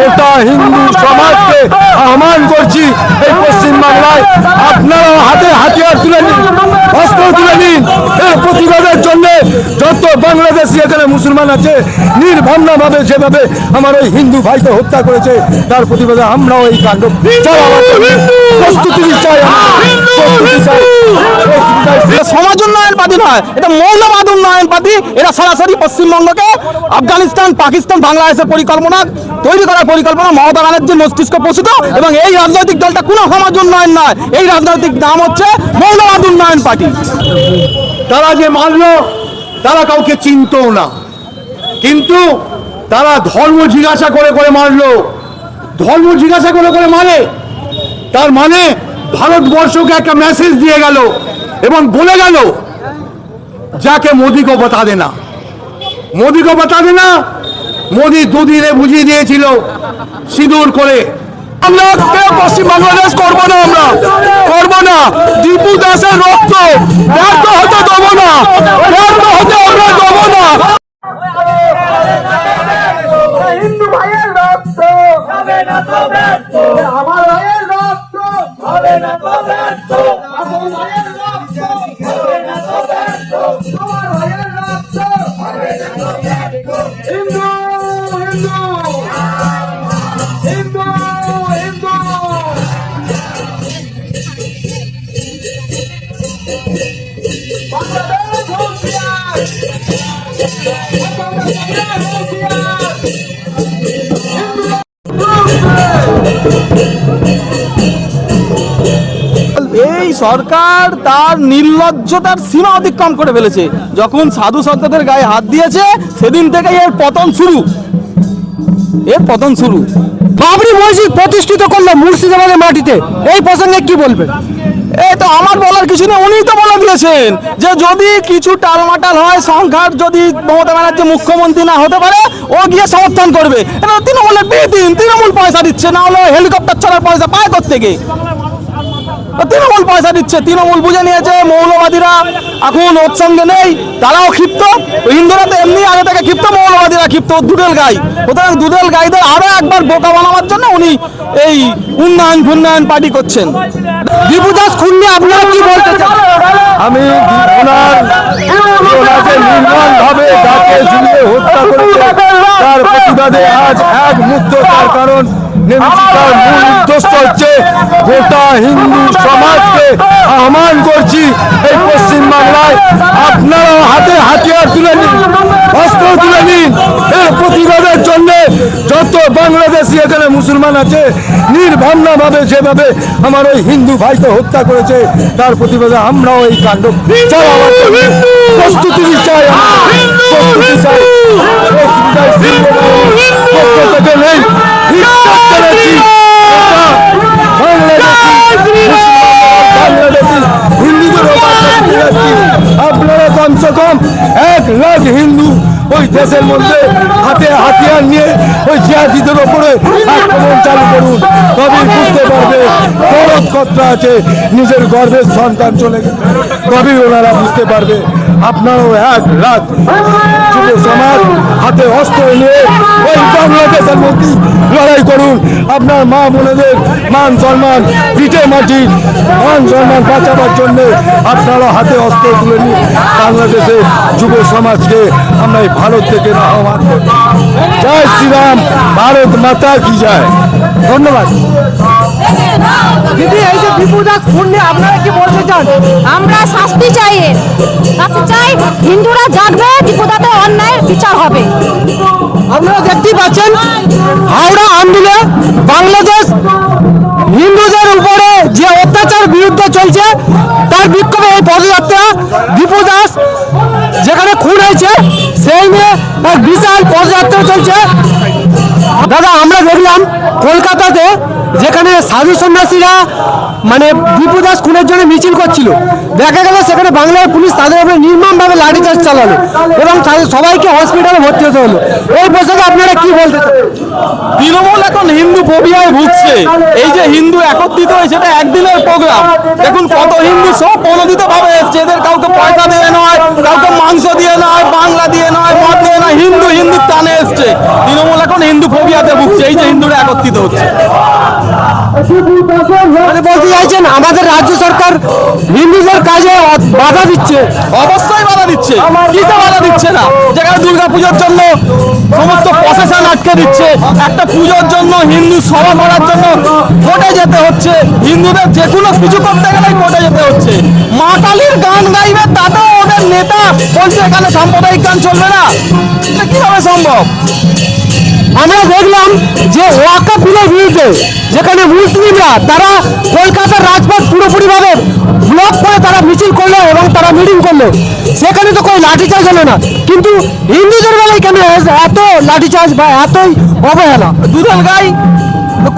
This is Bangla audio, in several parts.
গোটা হিন্দু সমাজকে আহ্বান করছি এই পশ্চিমবাংলায় আপনারাও হাতে হাতিয়ার তুলে নিন, অস্ত্র তুলে নিন। এর প্রতিবাদের জন্য যত বাংলাদেশি এখানে মুসলমান আছে নির্ভাবনাভাবে যেভাবে আমার ওই হিন্দু ভাইকে হত্যা করেছে, তার প্রতিবাদে আমরাও এই কাণ্ড প্রস্তুতি চাই এটা সমাজ উন্নয়নবাদী নয়, এটা উন্নয়নবাদী এরা সরাসরি পশ্চিমবঙ্গকে, আফগানিস্তান, পাকিস্তান, বাংলাদেশের পরিকল্পনা, তৈরি পরিকল্পনা মস্তিষ্ক এবং এই রাজনৈতিক দলটা কোনো সমাজ উন্নয়ন নয়। এই রাজনৈতিক নাম হচ্ছে মৌলবাদ উন্নয়ন পার্টি। তারা যে মারলো তারা কাউকে চিনতও না। কিন্তু তারা ধর্ম জিজ্ঞাসা করে করে মারলো। ধর্ম জিজ্ঞাসা করে করে মারে তার মানে ভারতবর্ষকে একটা মেসেজ দিয়ে গেল এবং বলে গেল যাকে মোদি কো বতা দেনা মোদি কো বতা দেনা মোদি দুদিনে বুঝিয়ে দিয়েছিল সিঁদুর করে। আমরা কেউ পশ্চিম বাংলাদেশ করব না আমরা করব না। দীপু দাসের রক্ত ব্যর্থ হতে দেবো না ব্যর্থ হতে আমরা দেবো না। হিন্দু ভাইয়ের রক্ত। হবে না তো ব্যর্থ আমার হবে না তো ব্যর্থ আমার হবে না তো ব্যর্থ তোমার ভাইয়ের রক্ত। হবে না তো ব্যর্থ হিন্দু হিন্দু। হিন্দু হিন্দু। বাংলাদেশ হুঁশিয়ার বাংলাদেশ হুঁশিয়ার সরকার তার নির্লজ্জতার সীমা অতিক্রম করে ফেলেছে। যখন সাধু সন্তদের গায়ে হাত দিয়েছে সেদিন থেকে এর পতন শুরু। এর পতন শুরু। বাবরি মসজিদ প্রতিষ্ঠিত করল মুর্শিদাবাদের মাটিতে। এই প্রসঙ্গে কি বলবেন? এই তো আমার বলার কিছু নেই উনি তো বলে দিয়েছেন যে যদি কিছু টালমাটাল হয় সংখ্যার যদি মমতা ব্যানার্জি মুখ্যমন্ত্রী না হতে পারে ও গিয়ে সমর্থন করবে। তৃণমূলের দিন তৃণমূল পয়সা দিচ্ছে না হলে হেলিকপ্টার ছাড়ার পয়সা পায় থেকে তৃণমূল পয়সা দিচ্ছে, তৃণমূল বুঝে নিয়েছে মৌলবাদীরা। এখন ওর সঙ্গে নেই, তারাও ক্ষিপ্ত। হিন্দুরা তো এমনি আগে থেকে ক্ষিপ্ত, মৌলবাদীরা ক্ষিপ্ত দুধেল গাই। সুতরাং দুধেল গাইদের আরও একবার বোকা বানাবার জন্য উনি এই উন্নয়ন ফুন্নয়ন পার্টি করছেন। দীপু দাস নিয়ে আপনারা কি বলতে চান? আমি হত্যা করেছে, তার প্রতিবাদে আজ এক তার কারণ। নেমেছি মূল উদ্দেশ্য হচ্ছে গোটা হিন্দু সমাজকে আহ্বান করছি এই পশ্চিম বাংলায়। আপনারাও হাতে হাতিয়ার তুলে নিন, অস্ত্র তুলে নিন। এর প্রতিবাদের জন্য যত বাংলাদেশি এখানে মুসলমান আছে নির্ভাবনাভাবে যেভাবে আমার ওই হিন্দু ভাইকে হত্যা করেছে, তার প্রতিবাদে আমরাও এই কাণ্ড জন্য প্রস্তুতি চাই প্রস্তুতি চাই। আপনারা কমসে কম এক লাখ হিন্দু ওই দেশের মধ্যে হাতে হাতিয়ার নিয়ে ওই জিয়াজিদের ওপরে আক্রমণ চালু করুন তবেই বুঝতে পারবে খরচ কতটা আছে নিজের গর্ভের সন্তান চলে গেছে তবেই ওনারা বুঝতে পারবে আপনারাও এক রাত যুব সমাজ হাতে অস্ত্র নিয়ে ওই বাংলাদেশের মধ্যে লড়াই করুন। আপনার মা বোনেদের মান সম্মান, পিঠে মাটি, মান সম্মান বাঁচাবার জন্য আপনারা হাতে অস্ত্র তুলে নিন। বাংলাদেশের যুব সমাজকে আমরা এই ভারত থেকে আহ্বান করি জয় শ্রীরাম, ভারত মাতা কি যায় ধন্যবাদ। দিদি এই যে দীপু দাস খুন নিয়ে আপনারা কি বলতে চান? আমরা শাস্তি চাই এর। শাস্তি চাই হিন্দুরা জাগবে দীপুদাতে অন্যায়ের বিচার হবে। আপনারা দেখতেই পাচ্ছেন হাওড়া আন্দোলনে বাংলাদেশ হিন্দুদের উপরে যে অত্যাচার বিরুদ্ধে চলছে তার বিক্ষোভে এই পদযাত্রা দীপু দাস যেখানে খুন হয়েছে সেই নিয়ে এক বিশাল পদযাত্রা চলছে। দাদা, আমরা দেখলাম কলকাতাতে যেখানে সাধু সন্ন্যাসীরা মানে দীপু দাস খুনের জন্য মিছিল করছিল। দেখা গেল সেখানে বাংলার পুলিশ তাদের উপরে নির্মমভাবে লাঠিচার্জ চালালো এবং সবাইকে হসপিটালে ভর্তি হতে হলো। এই প্রসঙ্গে আপনারা কি বলতে তৃণমূল এখন হিন্দু ফোবিয়ায় ভুগছে। এই যে হিন্দু একত্রিত হয়েছে, এটা একদিনের প্রোগ্রাম দেখুন, কত হিন্দু সব প্রণোদিত ভাবে এসছে। এদের কাউকে পয়সা দিয়ে নয়, কাউকে মাংস দিয়ে নয়, বাংলা দিয়ে নয়, মদ দিয়ে নয়, হিন্দু হিন্দু টানে এসছে। তৃণমূল এখন হিন্দু ফোবিয়াতে ভুগছে এই যে হিন্দুরা একত্রিত হচ্ছে। মানে বলতে চাইছেন আমাদের রাজ্য সরকার হিন্দুদের কাজে বাধা দিচ্ছে। অবশ্যই বাধা দিচ্ছে। কিসে বাধা দিচ্ছে না? যেখানে দুর্গা পুজোর জন্য সমস্ত প্রশাসন আটকে দিচ্ছে। একটা পুজোর জন্য হিন্দু সভা করার জন্য কোর্টে যেতে হচ্ছে। হিন্দুদের যে কোনো কিছু করতে গেলে কোর্টে যেতে হচ্ছে। মা কালীর গান গাইবে তাতেও ওদের নেতা বলছে এখানে সাম্প্রদায়িক গান চলবে না। এটা কীভাবে সম্ভব? আমরা দেখলাম যে ওয়াকা বিলের বিরুদ্ধে যেখানে মুসলিমরা, তারা কলকাতার রাজপথ পুরোপুরিভাবে ব্লক করে তারা মিছিল করল এবং তারা মিটিং করল। সেখানে তো কোনো লাঠিচার্জ হলো না। কিন্তু হিন্দুদের বেলায় কেন এত লাঠিচার্জ বা এতই অবহেলা? দুধেল গাই,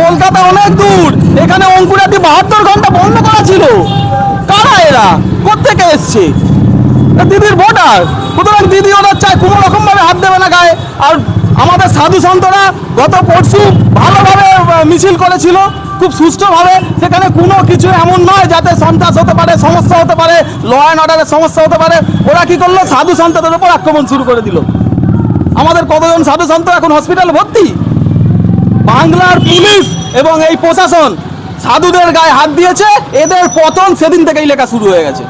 কলকাতা অনেক দূর। এখানে অঙ্কুরাটি বাহাত্তর ঘণ্টা বন্ধ করা ছিল। কারা এরা? কোথেকে এসছে? দিদির ভোটার। সুতরাং দিদি ওরা চায় কোনো রকম ভাবে হাত দেবে না গায়ে। আর আমাদের সাধু সন্তরা গত পরশু ভালোভাবে মিছিল করেছিল, খুব সুষ্ঠুভাবে। সেখানে কোনো কিছু এমন নয় যাতে সন্ত্রাস হতে পারে, সমস্যা হতে পারে ল অ্যান্ড অর্ডারের সমস্যা হতে পারে। ওরা কি করল? সাধু সন্তদের উপর আক্রমণ শুরু করে দিল। আমাদের কতজন সাধু সন্ত এখন হসপিটালে ভর্তি? বাংলার পুলিশ এবং এই প্রশাসন সাধুদের গায়ে হাত দিয়েছে। এদের পতন সেদিন থেকেই লেখা শুরু হয়ে গেছে।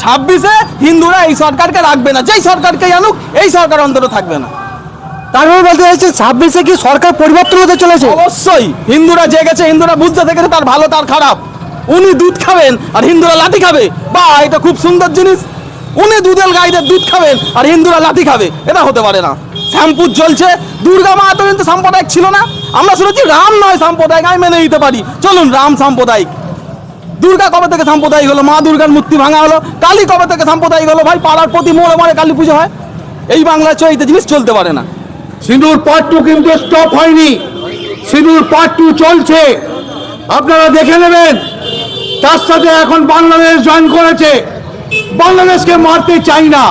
ছাব্বিশে হিন্দুরা এই সরকারকে রাখবে না। যেই সরকারকে আনুক, এই সরকার অন্তত থাকবে না। তারপরে বলতে চাইছেন ছাব্বিশে কি সরকার পরিবর্তন হতে চলেছে? অবশ্যই। হিন্দুরা জেগেছে, হিন্দুরা বুঝতে থেকেছে, তার ভালো, তার খারাপ। উনি দুধ খাবেন আর হিন্দুরা লাঠি খাবে। বা, এটা খুব সুন্দর জিনিস। উনি দুধের গাইদের দুধ খাবেন আর হিন্দুরা লাঠি খাবে। এটা হতে পারে না। শ্যাম্পুর চলছে দুর্গা মা তো কিন্তু সাম্প্রদায়িক ছিল না। আমরা শুনেছি রাম নয় সাম্প্রদায়িক, আমি মেনে নিতে পারি। চলুন, রাম সাম্প্রদায়িক। দুর্গা কবে থেকে সাম্প্রদায়িক হলো? মা দুর্গার মূর্তি ভাঙা হলো। কালী কবে থেকে সাম্প্রদায়িক হলো? ভাই, পাড়ার প্রতি মোড়ে মোড়ে কালী পুজো হয়। এই বাংলায় চৈতে জিনিস চলতে পারে না। সিঁদুর পার্ট টু কিন্তু স্টপ হয়নি। সিঁদুর পার্ট টু চলছে। আপনারা দেখে নেবেন, তার সাথে এখন বাংলাদেশ জয়েন করেছে। বাংলাদেশকে মারতে চাই না।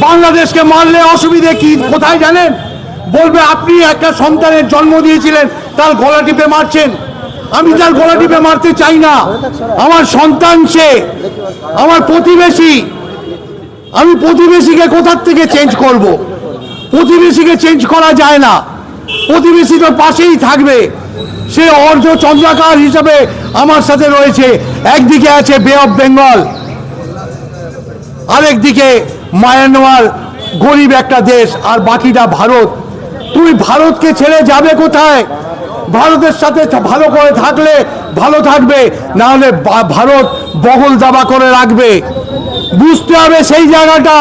বাংলাদেশকে মারলে অসুবিধে কি, কোথায় জানেন? বলবে, আপনি একটা সন্তানের জন্ম দিয়েছিলেন, তার গলা টিপে মারছেন। আমি তার গলা টিপে মারতে চাই না। আমার সন্তান সে, আমার প্রতিবেশী। আমি প্রতিবেশীকে কোথার থেকে চেঞ্জ করব। প্রতিবেশীকে চেঞ্জ করা যায় না। প্রতিবেশী তো পাশেই থাকবে। সে অর্ধ চন্দ্রাকার হিসাবে আমার সাথে রয়েছে। একদিকে আছে বে অফ বেঙ্গল আরেকদিকে মায়ানমার, গরিব একটা দেশ, আর বাকিটা ভারত। তুই ভারতকে ছেড়ে যাবে কোথায়? ভারতের সাথে ভালো করে থাকলে ভালো থাকবে না হলে ভারত বগল দাবা করে রাখবে। বুঝতে হবে সেই জায়গাটা।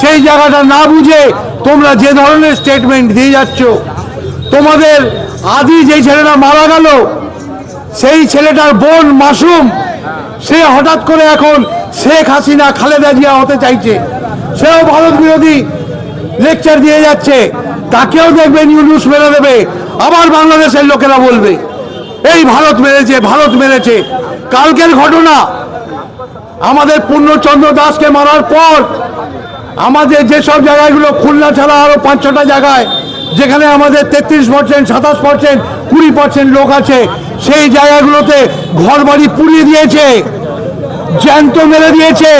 সেই জায়গাটা না বুঝে তোমরা যে ধরনের স্টেটমেন্ট দিয়ে যাচ্ছ, তোমাদের আদি যে ছেলেটা মারা গেল, সেই ছেলেটার বোন মাসুম, সে হঠাৎ করে এখন শেখ হাসিনা খালেদা জিয়া হতে চাইছে। সেও ভারত বিরোধী লেকচার দিয়ে যাচ্ছে, তাকেও দেখবে নিউজ মেরে দেবে, আবার বাংলাদেশের লোকেরা বলবে, এই ভারত মেরেছে ভারত মেরেছে। কালকের ঘটনা, আমাদের পূর্ণচন্দ্র দাসকে মারার পর আমাদের যেসব জায়গাগুলো খুলনা ছাড়া আরও পাঁচ ছটা জায়গায়, যেখানে আমাদের তেত্রিশ পার্সেন্ট সাতাশ পার্সেন্ট কুড়ি পার্সেন্ট লোক আছে, সেই জায়গাগুলোতে ঘর বাড়ি পুড়িয়ে দিয়েছে, জ্যান্ত মেরে দিয়েছে,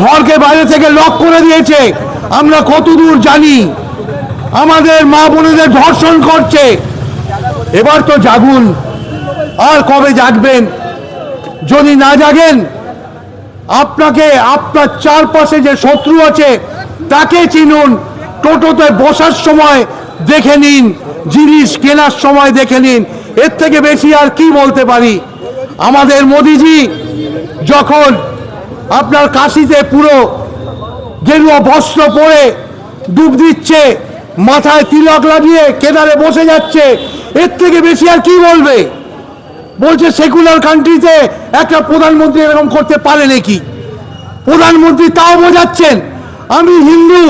ঘরকে বাইরে থেকে লক করে দিয়েছে। আমরা কতদূর জানি, আমাদের মা বোনেদের ধর্ষণ করছে। এবার তো জাগুন, আর কবে জাগবেন? যদি না জাগেন আপনাকে আপনার চারপাশে যে শত্রু আছে, তাকে চিনুন। টোটোতে বসার সময় দেখে নিন, জিনিস কেনার সময় দেখে নিন। এর থেকে বেশি আর কি বলতে পারি? আমাদের মোদিজি যখন আপনার কাশিতে পুরো গেরুয়া বস্ত্র পরে ডুব দিচ্ছে, মাথায় তিলক লাগিয়ে কেদারে বসে যাচ্ছে, এর থেকে বেশি আর কি বলবে? বলছে সেকুলার কান্ট্রিতে একটা প্রধানমন্ত্রী এরকম করতে পারে নাকি? প্রধানমন্ত্রী তাও বোঝাচ্ছেন, আমি হিন্দু,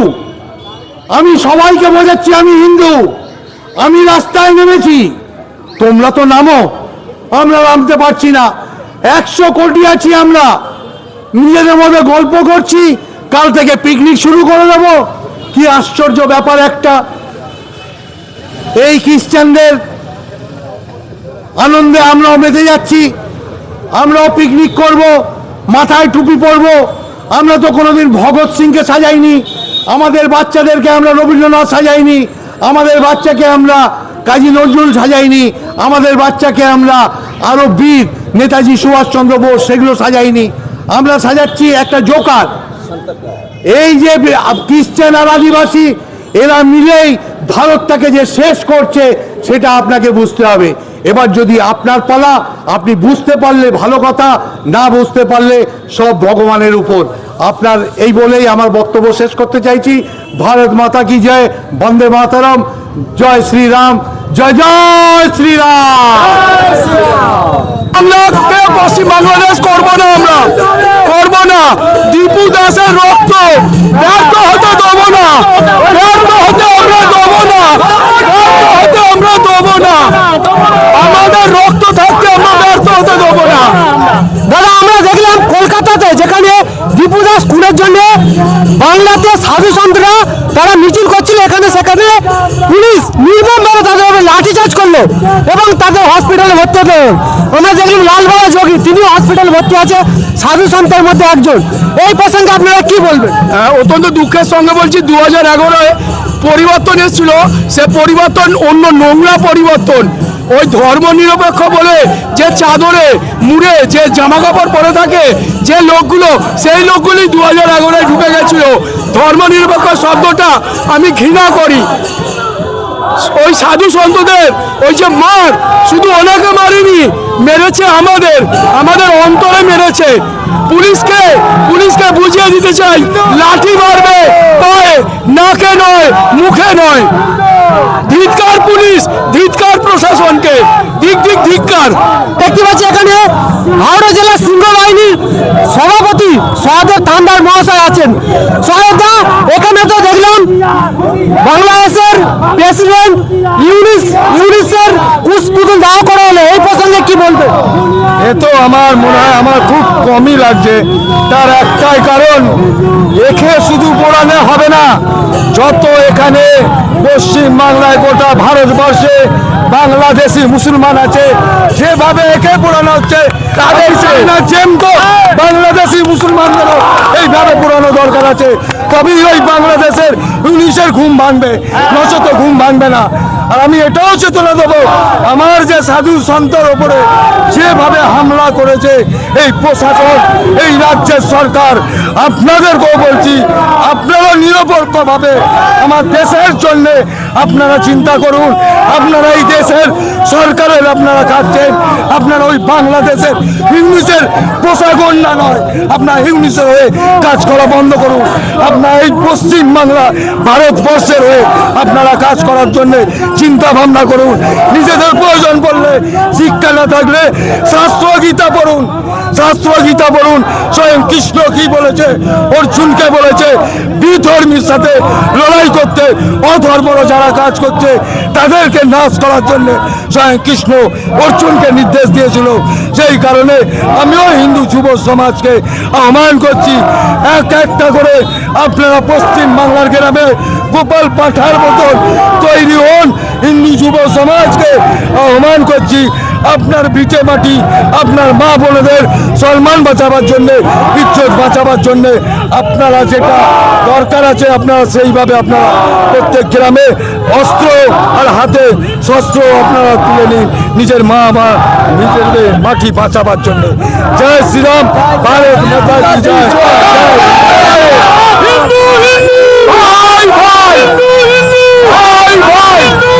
আমি সবাইকে বোঝাচ্ছি আমি হিন্দু, আমি রাস্তায় নেমেছি, তোমরা তো নামো, আমরা নামতে পারছি না, একশো কোটি আছি আমরা, নিজেদের মধ্যে গল্প করছি, কাল থেকে পিকনিক শুরু করে দেবো, কি আশ্চর্য ব্যাপার একটা, এই খ্রিস্টানদের আনন্দে আমরাও মেতে যাচ্ছি। আমরাও পিকনিক করব, মাথায় টুপি পরব। আমরা তো কোনোদিন ভগৎ সিংকে সাজাইনি। আমাদের বাচ্চাদেরকে আমরা রবীন্দ্রনাথ সাজাইনি। আমাদের বাচ্চাকে আমরা কাজী নজরুল সাজাইনি। আমাদের বাচ্চাকে আমরা আরও বীর নেতাজি সুভাষচন্দ্র বোস সেগুলো সাজাইনি। আমরা সাজাচ্ছি একটা জোকার। এই যে খ্রিস্টান আর আদিবাসী, এরা মিলেই ভারতটাকে যে শেষ করছে, সেটা আপনাকে বুঝতে হবে। এবার যদি আপনার পালা, আপনি বুঝতে পারলে ভালো কথা, না বুঝতে পারলে সব ভগবানের উপর। আপনার এই বলেই আমার বক্তব্য শেষ করতে চাইছি। ভারত মাতা কি জয়? বন্দে মাতারাম। জয় শ্রীরাম। জয় জয় শ্রীরাম। পশ্চিম বাংলাদেশ করব না আমরা। করব না। দীপু দাসের রক্ত হতে দেবো না। দীপু জন্য বাংলাতে সাধু সন্তরা তারা মিছিল করছিল। এখানে সেখানে পুলিশ নির্মমভাবে তাদের উপরে লাঠিচার্জ করল এবং তাদের হসপিটালে ভর্তি হতে। আমরা দেখলাম লালবাবা যোগী তিনি হসপিটালে ভর্তি আছে, সাধু সন্তের মধ্যে একজন। এই প্রসঙ্গে আপনারা কি বলবেন? অত্যন্ত দুঃখের সঙ্গে বলছি দু হাজার পরিবর্তন এসেছিল। সে পরিবর্তন অন্য নোংরা পরিবর্তন। ওই ধর্ম নিরপেক্ষ বলে যে চাদরে, মুড়ে যে জামা কাপড় পরে থাকে, যে লোকগুলো, সেই লোকগুলি দু হাজার এগারোয় ঢুকে গেছিল। ধর্ম নিরপেক্ষ শব্দটা আমি ঘৃণা করি। ওই সাধু সন্তদের, ওই যে মার, শুধু ওনাকে মারিনি মেরেছে আমাদের আমাদের অন্তরে মেরেছে। পুলিশকে পুলিশকে বুঝিয়ে দিতে চাই, লাঠি মারবে, পায়ে, নাকে নয়, মুখে নয়। ধিৎকার পুলিশ, ধিৎকার প্রশাসনকে। দিক দিক ধিৎকার। দেখতে পাচ্ছি এখানে হাওড়া জেলা সিংহ বাহিনীর সভাপতি সহাদেব থান্ডার মহাশয় আছেন। সহায়তা এখানে তো দেখলাম বাংলাদেশের প্রেসিডেন্ট ইউনিস, ইউনিসের পুষ্পুতুল দাহ করা হলো। কি বলবেন এ তো আমার মনে হয় আমার খুব কমই লাগছে। তার একটাই কারণ এখে শুধু পোড়ানো হবে না যত এখানে পশ্চিম বাংলায় গোটা ভারতবর্ষে বাংলাদেশি মুসলমান আছে যেভাবে একে পোড়ানো হচ্ছে তাদের চাই না জেমতো বাংলাদেশি মুসলমানদেরও এইভাবে পোড়ানো দরকার আছে। তবেই ওই বাংলাদেশের ইংলিশের ঘুম ভাঙবে নচত ঘুম ভাঙবে না। আর আমি এটাও চেতনা দেবো, আমার যে সাধু সন্তর ওপরে যেভাবে হামলা করেছে, এই প্রশাসন, এই রাজ্যের সরকার আপনাদেরকেও বলছি, আপনারা নিরপেক্ষভাবে আমার দেশের জন্যে আপনারা চিন্তা করুন, আপনারা এই দেশের সরকারের আপনারা খাচ্ছেন আপনারা ওই বাংলাদেশের ইংলিশের প্রশাসন না নয়, আপনার ইংলিশের হয়ে কাজ করা বন্ধ করুন, আপনার এই পশ্চিম বাংলা ভারতবর্ষের হয়ে আপনারা কাজ করার জন্যে চিন্তা ভাবনা করুন, নিজেদের প্রয়োজন পড়লে শিক্ষা না থাকলে শাস্ত্র গীতা পড়ুন শাস্ত্র গীতা পড়ুন, স্বয়ং কৃষ্ণ কি বলেছে? অর্জুনকে বলেছে, বিধর্মীর সাথে লড়াই করতে, অধর্মরা যারা কাজ করছে, তাদেরকে নাশ করার জন্য স্বয়ং কৃষ্ণ অর্জুনকে নির্দেশ দিয়েছিল। সেই কারণে আমিও হিন্দু যুব সমাজকে আহ্বান করছি, এক একটা করে আপনারা পশ্চিম বাংলার গ্রামে গোপাল পাঠার মতন তৈরি হন। হিন্দু যুব সমাজকে আহ্বান করছি আপনার ভিটে মাটি আপনার মা বোনেদের সম্মান বাঁচাবার জন্য ইজ্জত বাঁচাবার জন্য আপনারা যেটা দরকার আছে আপনারা সেইভাবে আপনারা প্রত্যেক গ্রামে অস্ত্র আর হাতে শস্ত্র আপনারা তুলে নিন নিজের মা মা নিজের মাটি বাঁচাবার জন্য। জয় শ্রীরাম ভারত মাতা জয়? হিন্দু হিন্দু! ভাই ভাই! হিন্দু হিন্দু! ভাই ভাই!